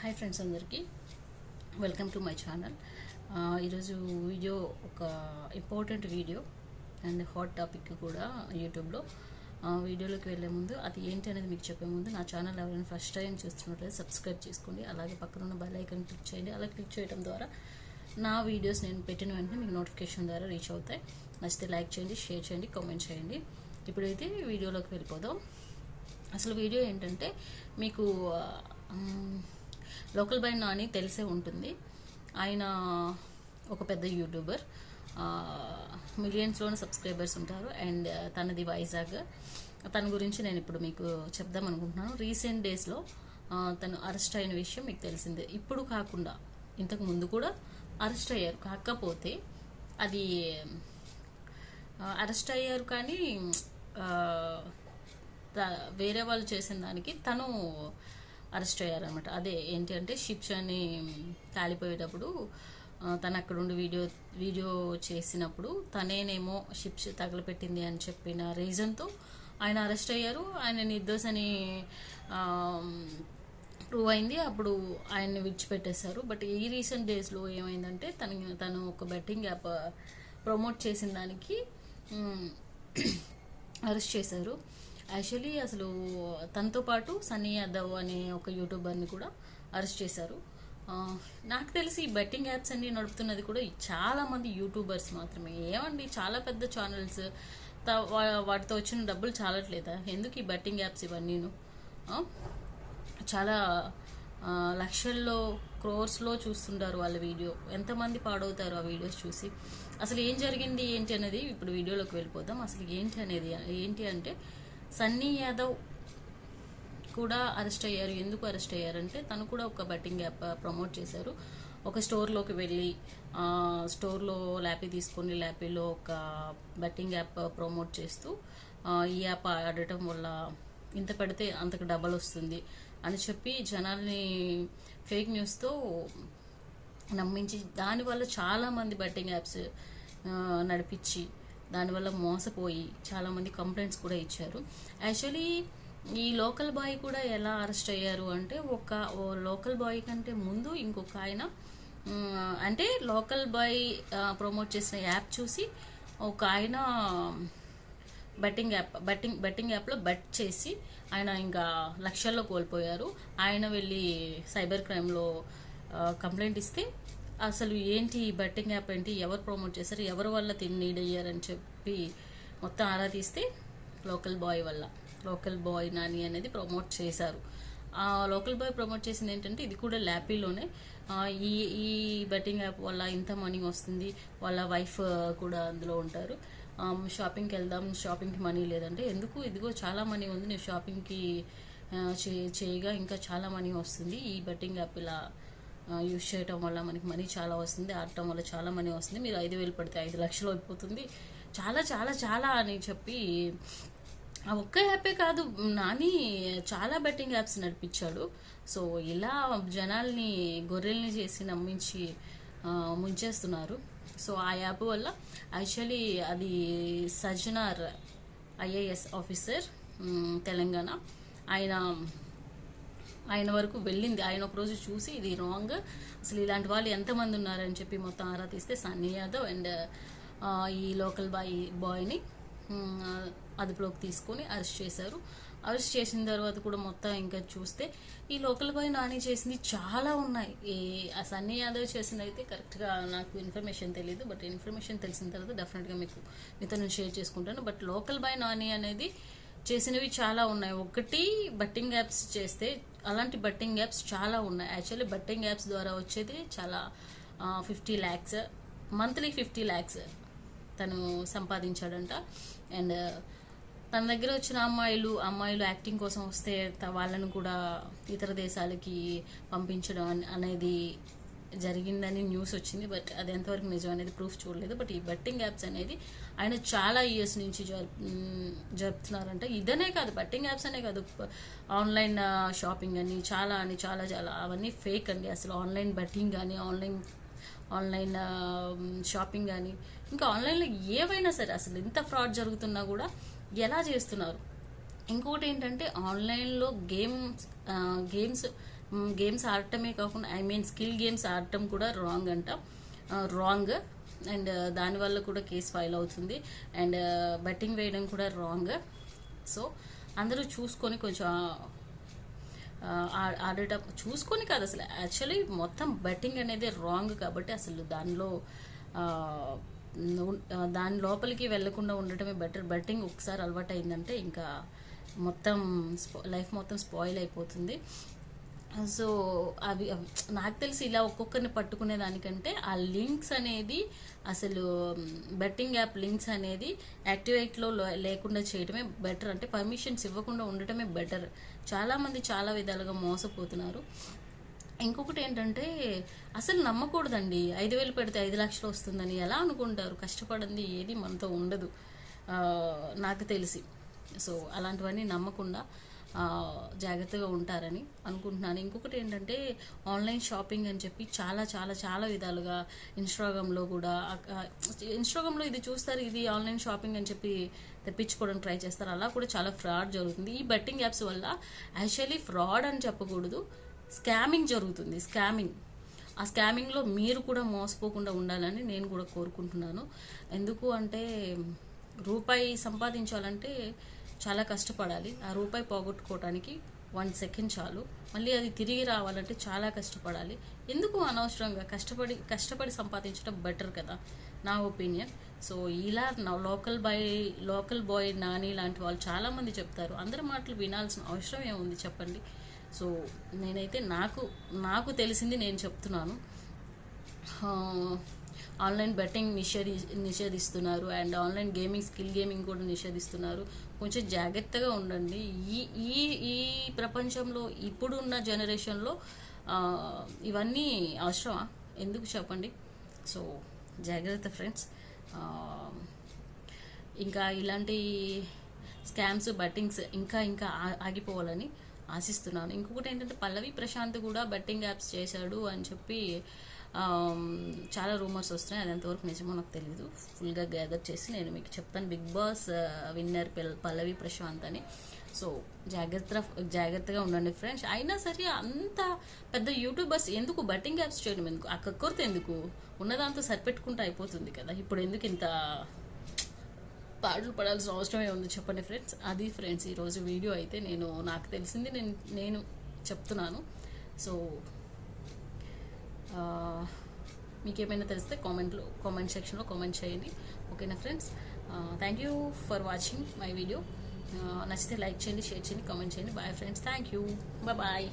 Hi friends అందరికీ. Welcome to my channel ఈరోజు video ఒక important video and hot topic కూడా యూట్యూబ్లో వీడియోలోకి వెళ్ళే ముందు అది ఏంటి అనేది మీకు చెప్పే ముందు నా ఛానల్ ఎవరైనా ఫస్ట్ టైం చూస్తున్నట్లయితే సబ్స్క్రైబ్ చేసుకోండి. అలాగే పక్కన ఉన్న బెల్ ఐకాన్ క్లిక్ చేయండి. అలా క్లిక్ చేయడం ద్వారా నా వీడియోస్ నేను పెట్టిన వెంటనే మీకు నోటిఫికేషన్ ద్వారా రీచ్ అవుతాయి. నచ్చితే లైక్ చేయండి షేర్ చేయండి కామెంట్ చేయండి. ఇప్పుడైతే వీడియోలోకి వెళ్ళిపోదాం. అసలు వీడియో ఏంటంటే మీకు లోకల్ బై నాని తెలిసే ఉంటుంది. ఆయన ఒక పెద్ద యూట్యూబర్. మిలియన్స్లోని సబ్స్క్రైబర్స్ ఉంటారు. అండ్ తనది వైజాగ్. తన గురించి నేను ఇప్పుడు మీకు చెప్దాం అనుకుంటున్నాను. రీసెంట్ డేస్లో తను అరెస్ట్ అయిన విషయం మీకు తెలిసిందే. ఇప్పుడు కాకుండా ఇంతకు ముందు కూడా అరెస్ట్ అయ్యారు. కాకపోతే అది అరెస్ట్ అయ్యారు కానీ వేరే వాళ్ళు చేసిన దానికి తను అరెస్ట్ అయ్యారనమాట అదే ఏంటి అంటే షిప్స్ అని కాలిపోయేటప్పుడు తను అక్కడుండి వీడియో వీడియో చేసినప్పుడు తనేనేమో షిప్స్ తగలపెట్టింది అని చెప్పిన రీజన్తో ఆయన అరెస్ట్ అయ్యారు. ఆయన నిర్దోషని ప్రూవ్ అయింది. అప్పుడు ఆయన్ని విడిచిపెట్టేశారు. బట్ ఈ రీసెంట్ డేస్లో ఏమైందంటే తన తను ఒక బెట్టింగ్ యాప్ ప్రమోట్ చేసిన దానికి అరెస్ట్ చేశారు. యాక్చువల్లీ అసలు తనతో పాటు సన్నీ యాదవ్ అనే ఒక యూట్యూబర్ని కూడా అరెస్ట్ చేశారు. నాకు తెలిసి ఈ బెట్టింగ్ యాప్స్ అన్ని నడుపుతున్నది కూడా చాలామంది యూట్యూబర్స్ మాత్రమే. ఏమండి చాలా పెద్ద ఛానల్స్ వాటితో వచ్చిన డబ్బులు చాలట్లేదా? ఎందుకు ఈ బెట్టింగ్ యాప్స్ ఇవన్నీను? చాలా లక్షల్లో క్రోర్స్లో చూస్తుంటారు వాళ్ళ వీడియో. ఎంతమంది పాడవుతారు ఆ వీడియోస్ చూసి? అసలు ఏం జరిగింది ఏంటి అనేది ఇప్పుడు వీడియోలోకి వెళ్ళిపోదాం. అసలు ఏంటి అనేది ఏంటి అంటే సన్నీ యాదవ్ కూడా అరెస్ట్ అయ్యారు. ఎందుకు అరెస్ట్ అయ్యారంటే తను కూడా ఒక బెట్టింగ్ యాప్ ప్రమోట్ చేశారు. ఒక స్టోర్లోకి వెళ్ళి స్టోర్లో ల్యాపీ తీసుకొని ల్యాపీలో ఒక బెట్టింగ్ యాప్ ప్రమోట్ చేస్తూ ఈ యాప్ ఆడటం వల్ల ఇంత పెడితే అంతకు డబల్ వస్తుంది అని చెప్పి జనాల్ని ఫేక్ న్యూస్తో నమ్మించి దానివల్ల చాలామంది బెట్టింగ్ యాప్స్ నడిపించి దానివల్ల మోసపోయి చాలామంది కంప్లైంట్స్ కూడా ఇచ్చారు. యాక్చువల్లీ ఈ లోకల్ బాయ్ కూడా ఎలా అరెస్ట్ అయ్యారు అంటే ఒక ఓ లోకల్ బాయ్ కంటే ముందు ఇంకొక ఆయన అంటే లోకల్ బాయ్ ప్రమోట్ చేసిన యాప్ చూసి ఒక ఆయన బెట్టింగ్ యాప్ బెట్టింగ్ బెట్టింగ్ యాప్లో బెట్ చేసి ఆయన ఇంకా లక్షల్లో కోల్పోయారు. ఆయన వెళ్ళి సైబర్ క్రైమ్లో కంప్లైంట్ ఇస్తే అసలు ఏంటి ఈ బెట్టింగ్ యాప్ ఏంటి? ఎవరు ప్రమోట్ చేశారు? ఎవరి వల్ల తిని నీడ్ అయ్యారని చెప్పి మొత్తం ఆరా తీస్తే లోకల్ బాయ్ వల్ల. లోకల్ బాయ్ నాని అనేది ప్రమోట్ చేశారు. ఆ లోకల్ బాయ్ ప్రమోట్ చేసింది ఏంటంటే ఇది కూడా ల్యాపీలోనే. ఈ ఈ బెట్టింగ్ యాప్ వల్ల ఇంత మనీ వస్తుంది. వాళ్ళ వైఫ్ కూడా అందులో ఉంటారు. షాపింగ్కి వెళ్దాం షాపింగ్కి మనీ లేదంటే ఎందుకు? ఇదిగో చాలా మనీ ఉంది నేను షాపింగ్కి చే- చేయగా ఇంకా చాలా మనీ వస్తుంది. ఈ బెట్టింగ్ యాప్ ఇలా యూజ్ చేయటం వల్ల మనకి మనీ చాలా వస్తుంది ఆడటం వల్ల చాలా మనీ వస్తుంది. మీరు ఐదు వేలు పడితే ఐదు లక్షలు అయిపోతుంది. చాలా చాలా చాలా అని చెప్పి ఆ ఒక్క యాపే కాదు నాని చాలా బెట్టింగ్ యాప్స్ నడిపించాడు. సో ఇలా జనాల్ని గొర్రెల్ని చేసి నమ్మించి ముంచేస్తున్నారు. సో ఆ యాప్ వల్ల యాక్చువల్లీ అది సజనార్ ఐఏఎస్ ఆఫీసర్ తెలంగాణ. ఆయన ఆయన వరకు వెళ్ళింది. ఆయన ఒకరోజు చూసి ఇది రాంగ్ అసలు ఇలాంటి వాళ్ళు ఎంతమంది ఉన్నారని చెప్పి మొత్తం ఆరా తీస్తే సన్నీ యాదవ్ అండ్ ఈ లోకల్ బాయ్ బాయ్ని అదుపులోకి తీసుకొని అరెస్ట్ చేశారు. అరెస్ట్ చేసిన తర్వాత కూడా మొత్తం ఇంకా చూస్తే ఈ లోకల్ బాయ్ నాని చేసింది చాలా ఉన్నాయి. ఈ ఆ సన్నీ యాదవ్ చేసింది అయితే కరెక్ట్గా నాకు ఇన్ఫర్మేషన్ తెలియదు బట్ ఇన్ఫర్మేషన్ తెలిసిన తర్వాత డెఫినెట్గా మీకు మీతో నేను షేర్ చేసుకుంటాను. బట్ లోకల్ బాయ్ నాని అనేది చేసినవి చాలా ఉన్నాయి. ఒకటి బట్టింగ్ యాప్స్ చేస్తే అలాంటి బట్టింగ్ యాప్స్ చాలా ఉన్నాయి. యాక్చువల్లీ బట్టింగ్ యాప్స్ ద్వారా వచ్చేది చాలా fifty lakhs monthly fifty lakhs తను సంపాదించాడంట. అండ్ తన దగ్గర వచ్చిన అమ్మాయిలు అమ్మాయిలు యాక్టింగ్ కోసం వస్తే వాళ్ళను కూడా ఇతర దేశాలకి పంపించడం అనేది జరిగిందని న్యూస్ వచ్చింది బట్ అది ఎంతవరకు నిజం అనేది ప్రూఫ్ చూడలేదు. బట్ ఈ బెట్టింగ్ యాప్స్ అనేది ఆయన చాలా ఇయర్స్ నుంచి జరుపుతున్నారంట. ఇదనే కాదు బెట్టింగ్ యాప్స్ అనే కాదు. ఆన్లైన్ షాపింగ్ అని చాలా అని చాలా చాలా అవన్నీ ఫేక్ అండి. అసలు ఆన్లైన్ బెట్టింగ్ కానీ ఆన్లైన్ ఆన్లైన్ షాపింగ్ కానీ ఇంకా ఆన్లైన్లో ఏవైనా సరే అసలు ఎంత ఫ్రాడ్ జరుగుతున్నా కూడా ఎలా చేస్తున్నారు? ఇంకొకటి ఏంటంటే ఆన్లైన్లో గేమ్స్ గేమ్స్ గేమ్స్ ఆడటమే కాకుండా ఐ మీన్ స్కిల్ గేమ్స్ ఆడటం కూడా రాంగ్ అంట. రాంగ్ అండ్ దానివల్ల కూడా కేసు ఫైల్ అవుతుంది. అండ్ బెట్టింగ్ వేయడం కూడా రాంగ్ సో అందరూ చూసుకొని కొంచెం ఆ, చూసుకొని కాదు అసలు. యాక్చువల్లీ మొత్తం బెట్టింగ్ అనేది రాంగ్ కాబట్టి అసలు దానిలో దాని లోపలికి వెళ్ళకుండా ఉండటమే బెటర్ బెట్టింగ్ ఒకసారి అలవాటు అయిందంటే ఇంకా మొత్తం లైఫ్ మొత్తం స్పాయిల్ అయిపోతుంది. సో అవి నాకు తెలిసి ఇలా ఒక్కొక్కరిని పట్టుకునే దానికంటే ఆ లింక్స్ అనేది అసలు బెట్టింగ్ యాప్ లింక్స్ అనేది యాక్టివేట్లో లేకుండా చేయడమే బెటర్. అంటే పర్మిషన్స్ ఇవ్వకుండా ఉండటమే బెటర్. చాలామంది చాలా విధాలుగా మోసపోతున్నారు. ఇంకొకటి ఏంటంటే అసలు నమ్మకూడదండి. ఐదు వేలు పెడితే ఐదు లక్షలు వస్తుందని ఎలా అనుకుంటారు? కష్టపడింది ఏది మనతో ఉండదు. నాకు తెలిసి. సో అలాంటివన్నీ నమ్మకుండా జాగ్రత్తగా ఉంటారని అనుకుంటున్నాను. ఇంకొకటి ఏంటంటే ఆన్లైన్ షాపింగ్ అని చెప్పి చాలా చాలా చాలా విధాలుగా ఇన్స్టాగ్రామ్లో కూడా ఇన్స్టాగ్రామ్లో ఇది చూస్తారు ఇది ఆన్లైన్ షాపింగ్ అని చెప్పి తెప్పించుకోవడానికి ట్రై చేస్తారు. అలా కూడా చాలా ఫ్రాడ్ జరుగుతుంది. ఈ బెట్టింగ్ యాప్స్ వల్ల యాక్చువల్లీ ఫ్రాడ్ అని చెప్పకూడదు స్కామింగ్ జరుగుతుంది స్కామింగ్. ఆ స్కామింగ్లో మీరు కూడా మోసపోకుండా ఉండాలని నేను కూడా కోరుకుంటున్నాను. ఎందుకు అంటే రూపాయి సంపాదించాలంటే చాలా కష్టపడాలి. ఆ రూపాయి పోగొట్టుకోవడానికి వన్ సెకండ్ చాలు. మళ్ళీ అది తిరిగి రావాలంటే చాలా కష్టపడాలి. ఎందుకు అనవసరంగా? కష్టపడి కష్టపడి సంపాదించడం బెటర్ కదా నా ఒపీనియన్. సో ఇలా నా local boy local boy Nani లాంటి వాళ్ళు చాలామంది చెప్తారు. అందరి మాటలు వినాల్సిన అవసరం ఏముంది చెప్పండి. సో నేనైతే నాకు నాకు తెలిసింది నేను చెప్తున్నాను. ఆన్లైన్ బెట్టింగ్ నిషేధి నిషేధిస్తున్నారు and online gaming skill gaming కూడా నిషేధిస్తున్నారు. కొంచెం జాగ్రత్తగా ఉండండి. ఈ ఈ ఈ ప్రపంచంలో ఇప్పుడున్న జనరేషన్లో ఇవన్నీ అవసరమా? ఎందుకు చెప్పండి? సో జాగ్రత్త ఫ్రెండ్స్. ఇంకా ఇలాంటి స్కామ్స్ బట్టింగ్స్ ఇంకా ఇంకా ఆగిపోవాలని ఆశిస్తున్నాను. ఇంకొకటి ఏంటంటే పల్లవి ప్రశాంత్ కూడా బట్టింగ్ యాప్స్ చేశాడు అని చెప్పి చాలా రూమర్స్ వస్తున్నాయి. అది ఎంతవరకు నిజమో నాకు తెలియదు ఫుల్గా గ్యాదర్ చేసి నేను మీకు చెప్తాను. Bigg Boss winner Pallavi Prashanth అని. సో జాగ్రత్త జాగ్రత్తగా ఉండండి ఫ్రెండ్స్. అయినా సరే అంత పెద్ద యూట్యూబర్స్ ఎందుకు? బట్టింగ్ యాప్స్ చేయడం ఎందుకు? ఆ ఎందుకు? ఉన్నదాంతో సరిపెట్టుకుంటూ అయిపోతుంది కదా. ఇప్పుడు ఎందుకు ఇంత పాటలు పడాల్సిన అవసరమే ఉంది చెప్పండి ఫ్రెండ్స్. అది ఫ్రెండ్స్ ఈరోజు వీడియో అయితే నేను నాకు తెలిసింది నేను నేను చెప్తున్నాను. సో మీకేమైనా తెలిస్తే కామెంట్లో కామెంట్ సెక్షన్లో కామెంట్ చేయండి. ఓకేనా friends thank you for watching my video నచ్చితే లైక్ చేయండి షేర్ చేయండి కామెంట్ చేయండి. Bye friends thank you bye